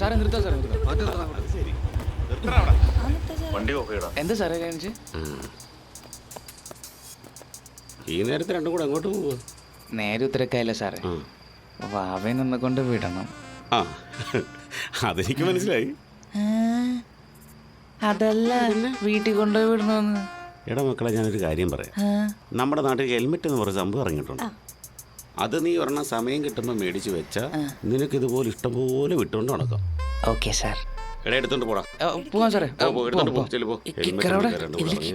സാറേ നിർത്താം സാറേ വണ്ടി ഓഫ് ചെയ്യടാ. എന്താ സാറേ കാണിച്ച്? ഈ നേരത്തെ രണ്ടും കൂടെ അങ്ങോട്ട് പോവുക നേരെ ഉത്തരക്കായല്ല സാറേ? വാവൻ ഒന്ന് കൊണ്ട് വിടണം. ആ അതെനിക്ക് മനസ്സിലായി. അതല്ല വീട്ടിൽ കൊണ്ടുപോയി വിടണമെന്ന് എടാ മക്കളെ ഞാനൊരു കാര്യം പറയാം. നമ്മുടെ നാട്ടിൽ ഹെൽമെറ്റ് എന്ന് പറഞ്ഞ സംഭവം ഇറങ്ങിയിട്ടുണ്ട്. അത് നീ ഒരെണ്ണം സമയം കിട്ടുമ്പോൾ മേടിച്ച് വെച്ചാൽ നിനക്ക് ഇതുപോലെ ഇഷ്ടംപോലെ വിട്ടുകൊണ്ട് നടക്കാം. Okay sir. എടാ എടുത്തോണ്ട് പോടാ. പോവാം സാറേ. പോ, പോ, എടുത്തോണ്ട് പോ, ചെല്ലു, പോ. ഹെൽമെറ്റ് ഇക്കറവിടെ എടുത്ത് രണ്ടും കൂടെ ഇറങ്ങി.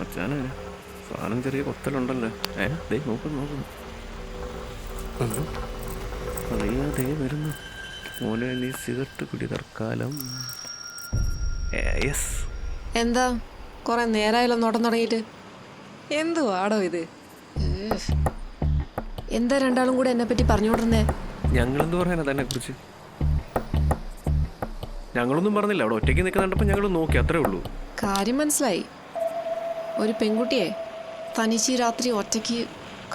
മച്ചാനെ സാധനം ചെറിയ കൊത്തലുണ്ടല്ലോ. ഏ ദേ നോക്കുന്നു നോക്കുന്നു അറിയാതെ വരുന്നു. മോനെ നീ സിഗരറ്റ് കുടി തർക്കാലം യെസ്. എന്താ? കുറെ നേരമായല്ലോ നോട്ടം തുടങ്ങിയിട്ട്. എന്തുവാടോ ഇത്? എന്താ രണ്ടാളും കൂടെ എന്നെ പറ്റി പറഞ്ഞുകൊണ്ടിരുന്നേ? ഞങ്ങളെന്ത് പറയാനാ തന്നെ കുറിച്ച് ഞങ്ങളൊന്നും പറഞ്ഞില്ല. അവിടെ ഒറ്റയ്ക്ക് നിൽക്കുന്നുണ്ടപ്പോൾ ഞങ്ങൾ നോക്കി അത്രേ ഉള്ളൂ. കാര്യം മനസ്സിലായി. ഒരു പെൺകുട്ടിയെ തനിച്ച് രാത്രി ഒറ്റയ്ക്ക്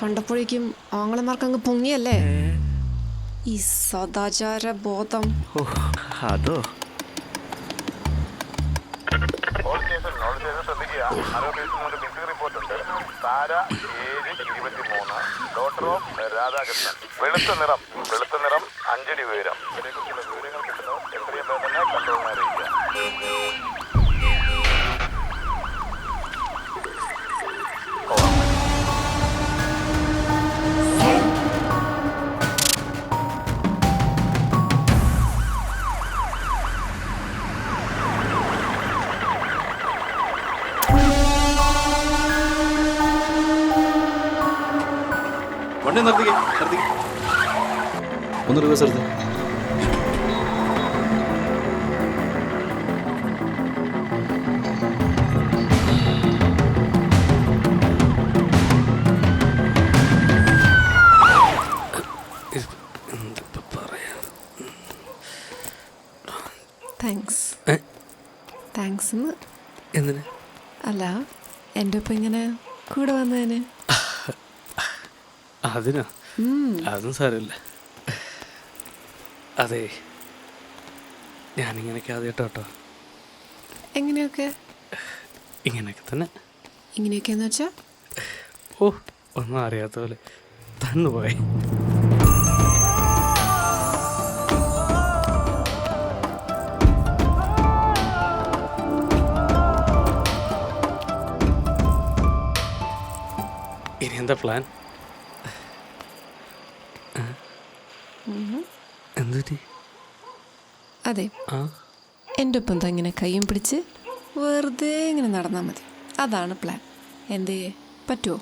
കണ്ടപ്പോഴേക്കും ആങ്ങളമാർക്ക് അങ്ങ് പൊങ്ങിയല്ലേ? ഈ സദാചാര ബോധം. ഓ അതോ? Doctor of Radhakrishnan. വെളുത്ത നിറം വെളുത്ത നിറം അഞ്ചടി ഉയരം. വണ്ടി നിർത്തിക്കേ നിർത്തി ഒന്ന് റിവേഴ്സ് എടുത്ത്. താങ്ക്സ് താങ്ക്സ് എന്ന് എന്തിന്? അല്ല എന്റെ ഒപ്പം ഇങ്ങനെ കൂടെ വന്നതിന്. അതിനോ. അതും സാരമില്ല. അതെ. ഞാനിങ്ങനെയൊക്കെ ആദ്യമായിട്ടോ കേട്ടോ. എങ്ങനെയൊക്കെ? ഇങ്ങനെയൊക്കെ തന്നെ. ഇങ്ങനെയൊക്കെയെന്ന് വെച്ചാ? ഓ ഒന്നും അറിയാത്ത പോലെ തന്നു പോയി. ഇനി എന്താ പ്ലാൻ? അതെ. ആ? എന്റെ ഒപ്പം തങ്ങനെ കൈയും കയ്യും പിടിച്ച് വെറുതെ ഇങ്ങനെ നടന്നാൽ മതി. അതാണ് പ്ലാൻ എന്തേ പറ്റുമോ